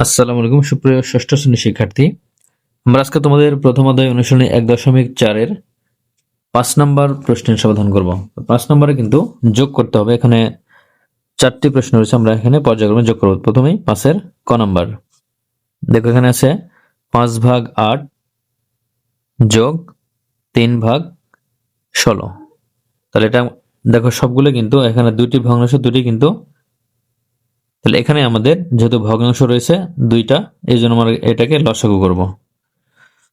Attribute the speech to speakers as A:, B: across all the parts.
A: আসসালামু আলাইকুম, সুপ্রিয় ষষ্ঠ শ্রেণির শিক্ষার্থী। আমরা আজকে তোমাদের প্রথম অধ্যায় অনুশীলনী এক দশমিক চারের পাঁচ নাম্বার প্রশ্নের সমাধান করব। পাঁচ নম্বরে কিন্তু যোগ করতে হবে। এখানে চারটি প্রশ্ন রয়েছে, আমরা এখানে পর্যায়ক্রমে যোগ করব। প্রথমেই পাঁচের ক নম্বর। দেখো, এখানে আছে পাঁচ ভাগ আট যোগ তিন ভাগ ষোলো। তাহলে এটা, দেখো, সবগুলো কিন্তু এখানে দুইটি ভগ্নাংশ দুটি কিন্তু তাহলে এখানে আমাদের যেহেতু ভগ্নাংশ রয়েছে দুইটা, এই জন্য আমরা এটাকে লসাগু করব।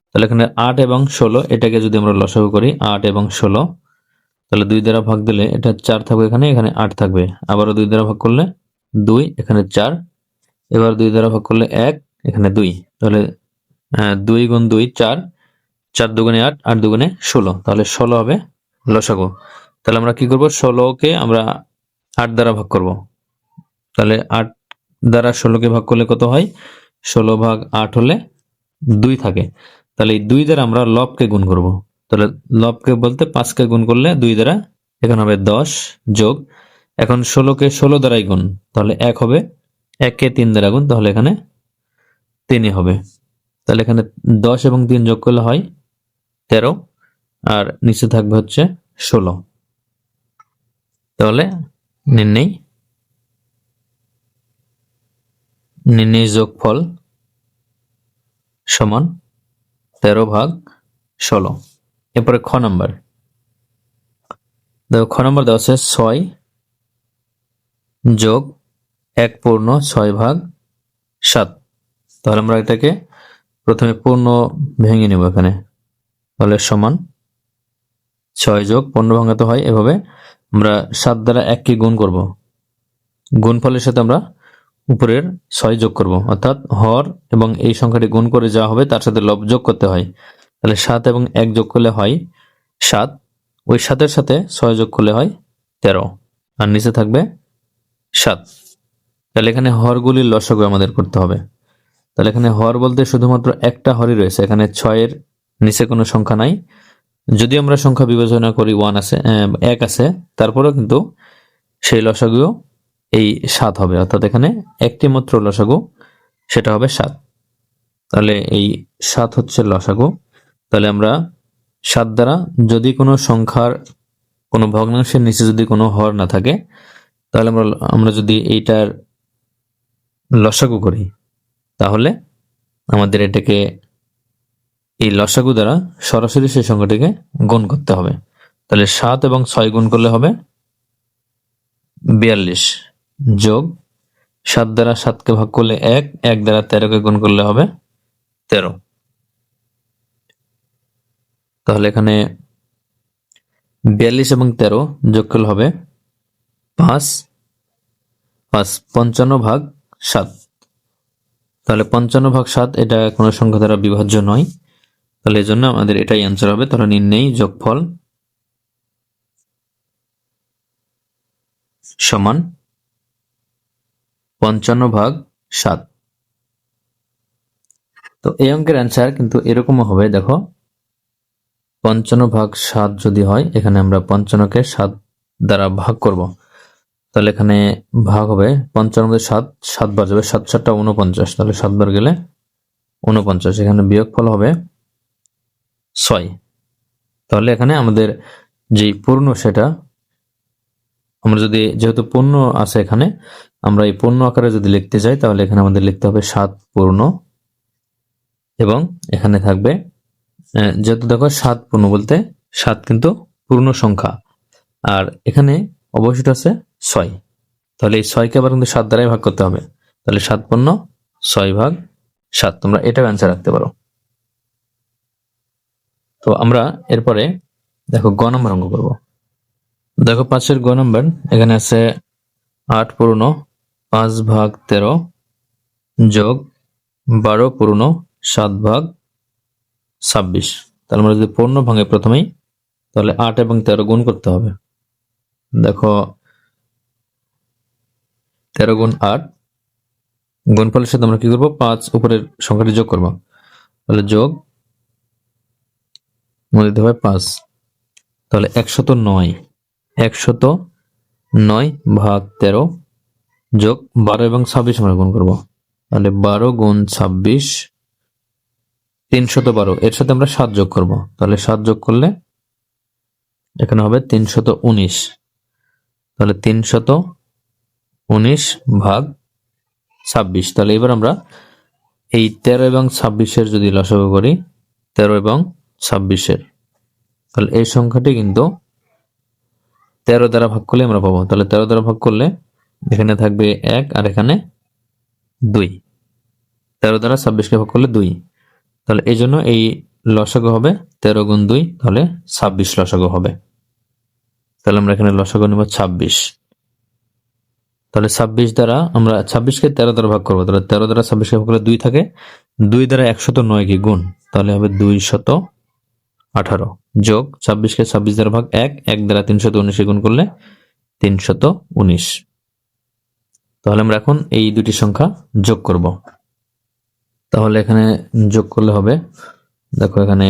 A: তাহলে এখানে আট এবং ষোলো, এটাকে যদি আমরা লসাগু করি, আট এবং ষোলো, তাহলে দুই দ্বারা ভাগ দিলে এটা চার থাকবে এখানে এখানে আট থাকবে। আবারও দুই দ্বারা ভাগ করলে দুই, এখানে চার, এবার দুই দ্বারা ভাগ করলে এক, এখানে দুই। তাহলে দুই গুণ দুই, চার চার দুগুণে আট আট দুগুণে ষোলো। তাহলে ষোলো হবে লসাগু। তাহলে আমরা কি করব? ষোলোকে আমরা আট দ্বারা ভাগ করব। তাহলে আট দ্বারা ষোলোকে ভাগ করলে কত হয়? ষোলো ভাগ আট হলে দুই থাকে। তাহলে এই দুই দ্বারা আমরা লবকে গুণ করব। তাহলে লবকে বলতে পাঁচকে গুণ করলে দুই দ্বারা এখানে হবে দশ যোগ। এখন ষোলোকে ষোলো দ্বারাই গুণ, তাহলে এক হবে। এককে তিন দ্বারা গুণ, তাহলে এখানে তিনই হবে। তাহলে এখানে দশ এবং তিন যোগ করলে হয় তেরো, আর নিচে থাকবে হচ্ছে ষোলো। তাহলে নির্ণয় নির্ণয় যোগফল সমান তেরো ভাগ ষোলো। এরপরে খ নাম্বার। দেখো, খ নাম্বার দেওয়া আছে ছয় যোগ এক পূর্ণ ছয় ভাগ সাত। তাহলে আমরা এটাকে প্রথমে পূর্ণ ভেঙে নেব এখানে। তাহলে সমান ছয় যোগ পূর্ণ ভাঙাতে হয়। এভাবে আমরা সাত দ্বারা এককে গুণ করব। গুণফলের সাথে আমরা উপরের ছয় যোগ করব, অর্থাৎ হর এবং এই সংখ্যাটি গুণ করে যা হবে তার সাথে লব যোগ করতে হয়। তাহলে সাত এবং এক যোগ করলে হয় সাত, ওই সাতের সাথে ছয় যোগ করলে হয় তেরো, আর নিচে থাকবে সাত। তাহলে এখানে হরগুলির লসগু আমাদের করতে হবে। তাহলে এখানে হর বলতে শুধুমাত্র একটা হরই রয়েছে, এখানে ছয়ের নিচে কোনো সংখ্যা নাই। যদি আমরা সংখ্যা বিবেচনা করি ওয়ান আছে এক আছে, তারপরেও কিন্তু সেই লসাগুও এই সাত হবে, অর্থাৎ এখানে একটি মাত্র লসাগু, সেটা হবে সাত। তাহলে এই সাত হচ্ছে লসাগু। তাহলে আমরা সাত দ্বারা যদি কোনো সংখ্যার কোনো ভগ্নাংশের নিচে যদি কোনো হর না থাকে, তাহলে আমরা আমরা যদি এইটার লসাগু করি, তাহলে আমাদের এটাকে এই লসাগু দ্বারা সরাসরি সেই সংখ্যাটিকে গুণ করতে হবে। তাহলে সাত এবং ছয় গুণ করলে হবে বিয়াল্লিশ। যোগ সাত দ্বারা সাতকে ভাগ করলে এক এক দ্বারা তেরোকে গুণ করলে হবে তেরো। তাহলে এখানে বিয়াল্লিশ এবং তেরো যোগ করলে হবে পাঁচ পাঁচ পঞ্চান্ন ভাগ সাত। তাহলে পঞ্চান্ন ভাগ সাত, এটা কোনো সংখ্যা দ্বারা বিভাজ্য নয়। তাহলে এই জন্য আমাদের এটাই অ্যান্সার হবে, তাহলে নির্ণয় যোগফল সমান পঞ্চান্ন ভাগ সাত। তো এই অঙ্কের অ্যান্সার কিন্তু এরকমও হবে, দেখো। পঞ্চান্ন ভাগ সাত যদি হয়, এখানে আমরা পঞ্চান্নকে সাত দ্বারা ভাগ করব। তাহলে এখানে ভাগ হবে পঞ্চান্ন সাত সাত বার যাবে, সাত সাতটা উনপঞ্চাশ তাহলে সাতবার গেলে উনপঞ্চাশ এখানে বিয়োগফল হবে ছয়। তাহলে এখানে আমাদের যে পূর্ণ সেটা, আমরা যদি যেহেতু পূর্ণ আছে এখানে আমরা এই পূর্ণ আকারে যদি লিখতে চাই, তাহলে এখানে আমাদের লিখতে হবে সাত পূর্ণ। এবং এখানে থাকবে যেহেতু দেখো সাত পূর্ণ বলতে সাত কিন্তু পূর্ণ সংখ্যা। আর এখানে অবশিষ্ট আছে ছয়। তাহলে এই ছয়কে আবার কিন্তু সাত দ্বারাই ভাগ করতে হবে। তাহলে সাত পূর্ণ ছয় ভাগ সাত। তোমরা এটাও অ্যান্সার রাখতে পারো। তো আমরা এরপরে দেখো গ নম্বর অঙ্ক করব। দেখো পাঁচের গ নম্বর, এখানে আছে আট পূর্ণ পাঁচ ভাগ তেরো যোগ বারো পূর্ণ সাত ভাগ ছাব্বিশ। তাহলে আমরা যদি পূর্ণ ভাঙে প্রথমেই, তাহলে আট এবং তেরো গুণ করতে হবে। দেখো, তেরো গুণ আট গুণফলের সাথে আমরা কি করব? পাঁচ উপরের সংখ্যাটি যোগ করব। তাহলে যোগ মনে দিতে হবে পাঁচ। তাহলে একশত নয়। একশত নয় ভাগ তেরো যোগ বারো এবং ছাব্বিশ আমরা গুণ করব। তাহলে বারো গুণ ছাব্বিশ, তিনশত বারো, এর সাথে আমরা সাত যোগ করব। তাহলে সাত যোগ করলে এখানে হবে তিনশত উনিশ। তাহলে তিনশত উনিশ ভাগ ছাব্বিশ। তাহলে এবার আমরা এই তেরো এবং ছাব্বিশের যদি লসাগু করি, তেরো এবং ছাব্বিশের, তাহলে এই সংখ্যাটি কিন্তু তেরো দ্বারা ভাগ করলে আমরা পাবো। তাহলে তেরো দ্বারা ভাগ করলে এখানে থাকবে এক আর এখানে দুই। তেরো দ্বারা ছাব্বিশকে ভাগ করলে দুই। তাহলে এই জন্য এই লসাগু হবে তেরো গুণ দুই, তাহলে ছাব্বিশ লসাগু হবে। তাহলে আমরা এখানে লসাগু নেব ছাব্বিশ। তাহলে ছাব্বিশ দ্বারা আমরা ছাব্বিশকে তেরো দ্বারা ভাগ করব। তাহলে তেরো দ্বারা ছাব্বিশকে ভাগ করলে দুই থাকে। দুই দ্বারা একশত নয় কি গুণ, তাহলে হবে দুই শত আঠারো। যোগ ছাব্বিশকে ছাব্বিশ দ্বারা ভাগ এক এক দ্বারা তিনশত উনিশে গুণ করলে তিনশত উনিশ। তাহলে আমরা এখন এই দুটি সংখ্যা যোগ করব। তাহলে এখানে যোগ করলে হবে, দেখো এখানে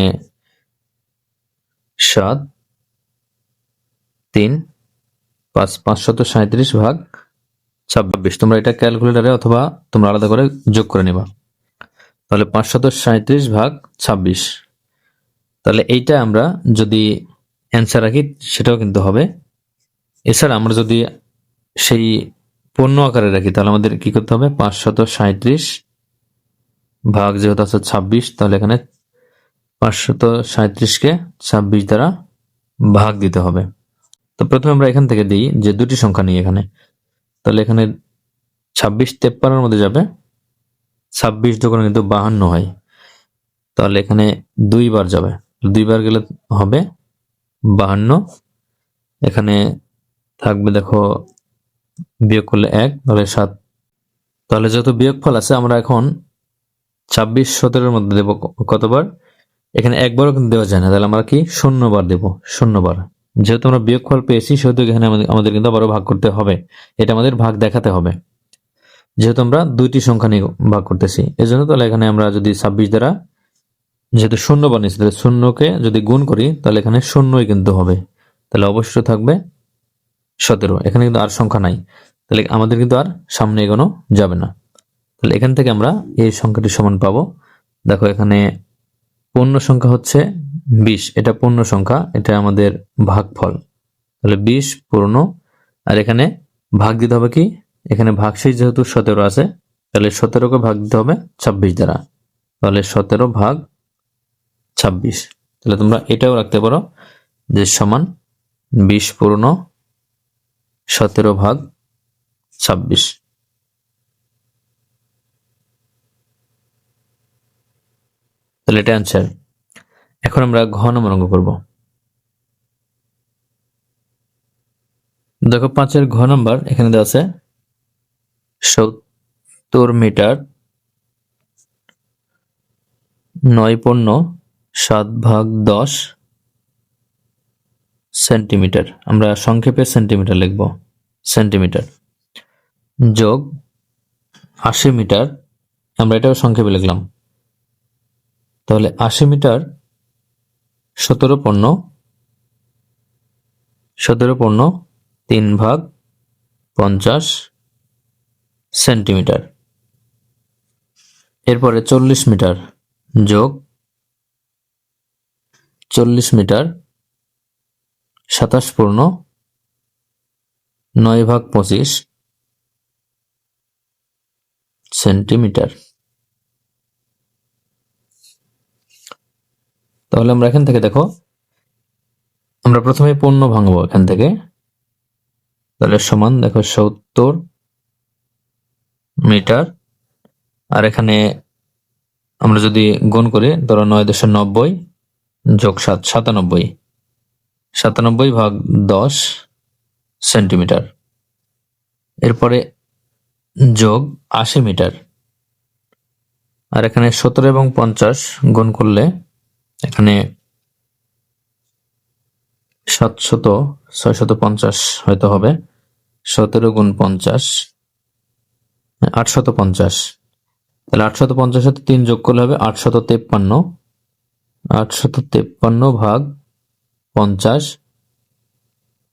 A: সাত, তিন, পাঁচ, পাঁচশত সাঁত্রিশ ভাগ ছাব্বিশ। তোমরা এটা ক্যালকুলেটারে অথবা তোমরা আলাদা করে যোগ করে নিবা। তাহলে পাঁচশত সাঁত্রিশ ভাগ ছাব্বিশ। তাহলে এইটা আমরা যদি অ্যান্সার রাখি, সেটাও কিন্তু হবে। এছাড়া আমরা যদি সেই পূর্ণ আকারে রাখি, তাহলে আমাদের কি করতে হবে? পাঁচশত সাঁত্রিশ ভাগ যেহেতু আছে ছাব্বিশ, তাহলে এখানে পাঁচশত সাঁত্রিশকে ছাব্বিশ দ্বারা ভাগ দিতে হবে। তো প্রথমে আমরা এখান থেকে দিই যে দুটি সংখ্যা নিই এখানে। তাহলে এখানে ছাব্বিশ তেপ্পান্নর মধ্যে যাবে, ছাব্বিশ যখন কিন্তু বাহান্ন হয়। তাহলে এখানে দুইবার যাবে, দুইবার গেলে হবে বাহান্ন। এখানে থাকবে দেখো বিয়োগ করলে এক তাহলে সাত। তাহলে যত বিয়োগফল আছে, আমরা এখন ছাব্বিশ সতেরোর মধ্যে দেবো কতবার? এখানে একবারও কিন্তু দেওয়া যায় না, তাহলে আমরা কি? শূন্যবার দেবো, শূন্যবার। যেহেতু আমরা বিয়োগফল পেয়েছি, সেহেতু এখানে আমাদের- কিন্তু আবারও ভাগ করতে হবে। এটা আমাদের ভাগ দেখাতে হবে। যেহেতু আমরা দুইটি সংখ্যা নিয়ে ভাগ করতেছি এই জন্য তাহলে এখানে আমরা যদি ছাব্বিশ দ্বারা যেহেতু শূন্য বানিয়েছি তাহলে শূন্যকে যদি গুণ করি, তাহলে এখানে শূন্যই কিন্তু হবে। তাহলে অবশ্যই থাকবে সতেরো। এখানে কিন্তু আর সংখ্যা নাই। তাহলে আমাদের কিন্তু আর সামনে এগোনো যাবে না। তাহলে এখান থেকে আমরা এই সংখ্যাটি সমান পাবো। দেখো এখানে পূর্ণ সংখ্যা হচ্ছে বিশ। এটা পূর্ণ সংখ্যা, এটা আমাদের ভাগফল। তাহলে বিশ পূর্ণ। আর এখানে ভাগ দিতে হবে কি? এখানে ভাগশেষ যেহেতু সতেরো আছে, তাহলে সতেরোকে ভাগ দিতে হবে ছাব্বিশ দ্বারা। তাহলে সতেরো ভাগ ছাব্বিশ। তাহলে তোমরা এটাও রাখতে পারো যে সমান বিশ পূর্ণ সতেরো ভাগ ছাব্বিশ। তাহলে এটা অ্যান্সার এখন আমরা ঘ নম্বর অঙ্ক করব। দেখো পাঁচের ঘ নম্বর এখানে দেওয়া আছে, সত্তর মিটার নয় পণ্য সাত ভাগ দশ সেন্টিমিটার। আমরা সংক্ষেপে সেন্টিমিটার লিখব। সেন্টিমিটার। যোগ আশি মিটার। আমরা এটাও সংক্ষেপে লিখলাম। তাহলে আশি মিটার সতেরো পণ্য। সতেরো পণ্য তিন ভাগ পঞ্চাশ সেন্টিমিটার। এরপরে চল্লিশ মিটার যোগ চল্লিশ মিটার সাতাশ পূর্ণ নয় ভাগ পঁচিশ সেন্টিমিটার। তাহলে আমরা এখান থেকে দেখো, আমরা প্রথমে পণ্য ভাঙবো এখান থেকে। তাহলে সমান দেখো সত্তর মিটার। আর এখানে আমরা যদি গুণ করি, ধরো নয় দশো নব্বই যোগ সাত, সাতানব্বই। সাতানব্বই ভাগ দশ সেন্টিমিটার। এরপরে যোগ আশি মিটার। আর এখানে সতেরো এবং পঞ্চাশ গুণ করলে এখানে সাতশত, ছয়শত পঞ্চাশ হয়তো হবে। সতেরো গুণ পঞ্চাশ, আটশত পঞ্চাশ। তাহলে আটশত পঞ্চাশ সাথে তিন যোগ করলে হবে আটশত তেপ্পান্ন। আটশত তেপ্পান্ন ভাগ পঞ্চাশ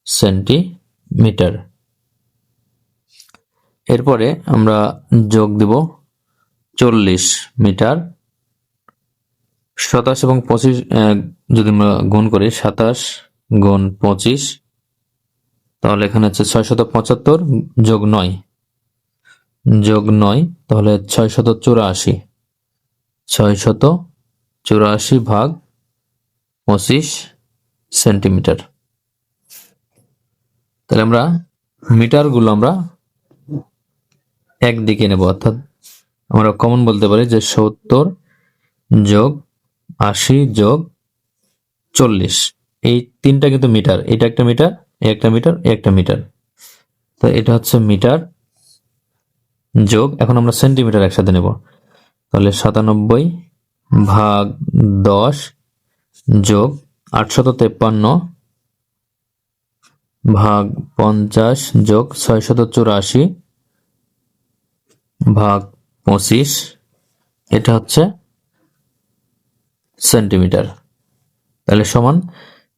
A: সেন্টিমিটার। এরপরে আমরা যোগ দেব চল্লিশ মিটার। সাতাশ এবং পঁচিশ যদি আমরা গুণ করি সাতাশ গুণ পঁচিশ, তাহলে এখানে হচ্ছে ছয় শত পঁচাত্তর যোগ নয়। যোগ নয়, তাহলে ছয় শত চুরাশি। ছয় শত চুরাশি ভাগ পঁচিশ সেন্টিমিটার। তাহলে আমরা মিটারগুলো আমরা একদিকে নেব, অর্থাৎ আমরা কমন বলতে পারি যে সত্তর যোগ আশি যোগ চল্লিশ। এই তিনটা কিন্তু মিটার, এটা একটা মিটার একটা মিটার একটা মিটার। তো এটা হচ্ছে মিটার যোগ, এখন আমরা সেন্টিমিটার একসাথে নেব। তাহলে সাতানব্বই ভাগ দশ যোগ আটশত তেপ্পান্ন ভাগ পঞ্চাশ যোগ ছয়শত চুরাশি ভাগ পঁচিশ, এটা হচ্ছে সেন্টিমিটার। তাহলে সমান,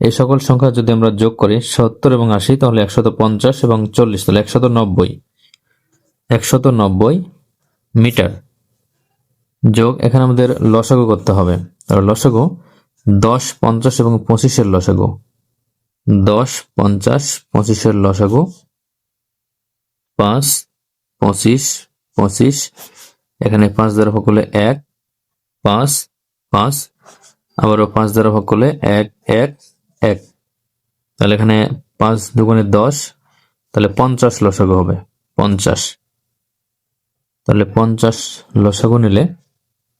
A: এই সকল সংখ্যা যদি আমরা যোগ করি সত্তর এবং আশি, তাহলে একশত পঞ্চাশ এবং চল্লিশ, তাহলে একশত নব্বই। একশত নব্বই মিটার যোগ, এখানে আমাদের লসাগু করতে হবে। তাহলে লসাগু দশ, পঞ্চাশ এবং পঁচিশের লসাগু। দশ, পঞ্চাশ, পঁচিশের লসাগু। পাঁচ, পঁচিশ পঁচিশ। এখানে পাঁচ দ্বারা ভাগ করলে এক, পাঁচ পাঁচ। আবারও পাঁচ দ্বারা ভাগ করলে এক এক এক। তাহলে এখানে পাঁচ দুগুণে দশ, তাহলে পঞ্চাশ লসাগু হবে। পঞ্চাশ। তাহলে পঞ্চাশ লসাগু নিলে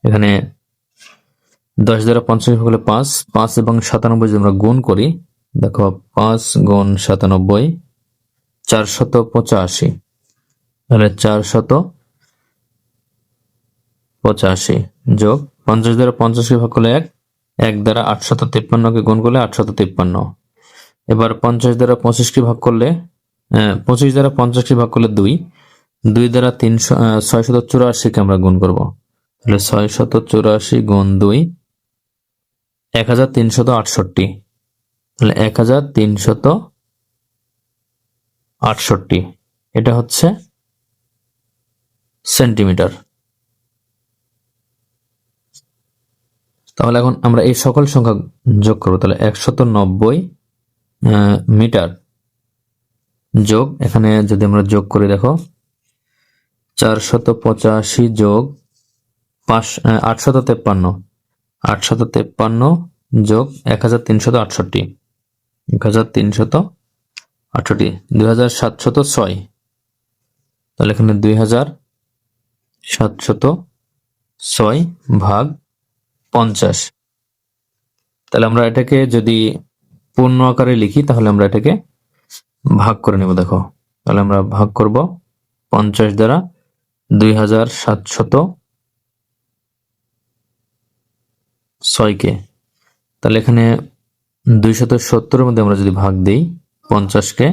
A: এখানে দশ দ্বারা পঞ্চাশ ভাগ করলে পাঁচ পাঁচ এবং সাতানব্বই যদি আমরা গুণ করি, দেখো পাঁচ গুণ সাতানব্বই, চারশত পঁচাশি। তাহলে চারশত পঁচাশি যোগ পঞ্চাশ দ্বারা পঞ্চাশকে ভাগ করলে এক এক দ্বারা আটশত তিপ্পান্নকে গুণ করলে আটশত তিপ্পান্ন। এবার পঞ্চাশ দ্বারা পঁচিশকে ভাগ করলে পঁচিশ দ্বারা পঞ্চাশকে ভাগ করলে দুই দুই দ্বারা তিনশো ছয় শত চুরাশিকে আমরা গুণ করব। তাহলে ছয় শত চুরাশি গুণ দুই এক হাজার তিনশত আটষট্টি। তাহলে এক হাজার তিনশত আটষট্টি। এটা হচ্ছে সেন্টিমিটার। তাহলে এখন আমরা এই সকল সংখ্যা যোগ করব। তাহলে একশত নব্বই মিটার যোগ। এখানে যদি আমরা যোগ করি, দেখো, চারশত পঁচাশি যোগ পাঁচ আটশত তেপ্পান্ন। আটশত তেপ্পান্ন যোগ এক হাজার তিনশত আটষট্টি। এক হাজার তিনশত আটষট্টি। দুই হাজার সাতশত ছয়। তাহলে এখানে দুই হাজার সাতশত ছয় ভাগ পঞ্চাশ। তাহলে আমরা এটাকে যদি পূর্ণ আকারে লিখি, তাহলে আমরা এটাকে ভাগ করে নেব, দেখো। তাহলে আমরা ভাগ করব পঞ্চাশ দ্বারা দুই হাজার সাতশত ছয়কে। তাহলে এখানে দুইশত সত্তরের মধ্যে আমরা যদি ভাগ দিই, পঞ্চাশকে,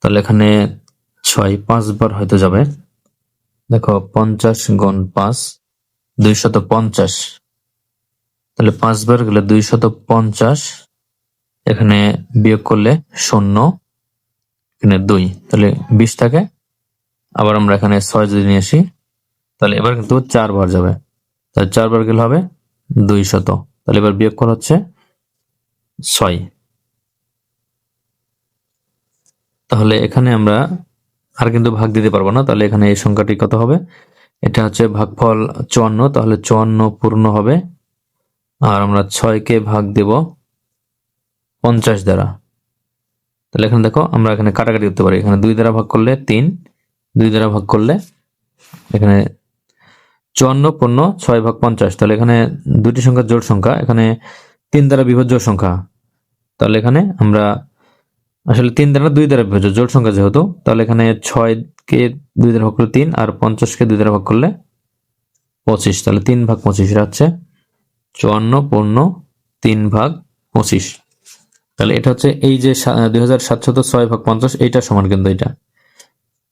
A: তাহলে এখানে ছয় পাঁচবার হয়তো যাবে। দেখো, পঞ্চাশ গুণ পাঁচ, দুইশত পঞ্চাশ। তাহলে পাঁচবার গেলে দুইশত পঞ্চাশ, এখানে বিয়োগ করলে শূন্য, এখানে দুই। তাহলে বিশ থাকে। আবার আমরা এখানে ছয় যদি নিয়ে আসি, তাহলে এবার কিন্তু চারবার যাবে। তাহলে চারবার গেলে হবে দুই শত তাহলে এবার বিয়োগ করা হচ্ছে ছয়। তাহলে এখানে আমরা আর কিন্তু ভাগ দিতে পারব না, তাহলে এখানে এই সংখ্যাটি কত হবে? এটা হচ্ছে ভাগফল চুয়ান্ন, তাহলে চুয়ান্ন পূর্ণ হবে। আর আমরা ছয়কে ভাগ দেব পঞ্চাশ দ্বারা। তাহলে এখানে দেখো, আমরা এখানে কাটাকাটি করতে পারি। এখানে দুই দ্বারা ভাগ করলে তিন, দুই দ্বারা ভাগ করলে এখানে চুয়ান্ন পূর্ণ ছয় ভাগ পঞ্চাশ। তাহলে এখানে দুটি সংখ্যা জোড় সংখ্যা, এখানে তিন দ্বারা বিভাজ্য সংখ্যা। তাহলে এখানে আমরা আসলে তিন দ্বারা দুই দ্বারা বিভাজ্য জোড় সংখ্যা যেহেতু, তাহলে এখানে ছয়কে দুই দ্বারা ভাগ করলে তিন আর পঞ্চাশকে দুই দ্বারা ভাগ করলে পঁচিশ। তাহলে তিন ভাগ পঁচিশ এটা হচ্ছে চুয়ান্ন পূর্ণ তিন ভাগ পঁচিশ। তাহলে এটা হচ্ছে এই যে দুই হাজার সাতশত ছয় ভাগ পঞ্চাশ, এইটা সমান কিন্তু এটা।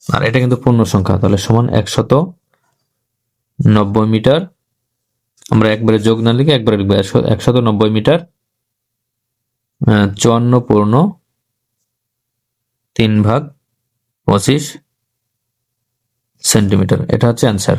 A: আর এটা কিন্তু পূর্ণ সংখ্যা, তাহলে সমান একশত নব্বই মিটার। আমরা একবারে যোগ না লিখে একবারে লিখব একশত নব্বই মিটার। চুয়ান্ন পূর্ণ তিন ভাগ পঁচিশ সেন্টিমিটার। এটা হচ্ছে অ্যান্সার।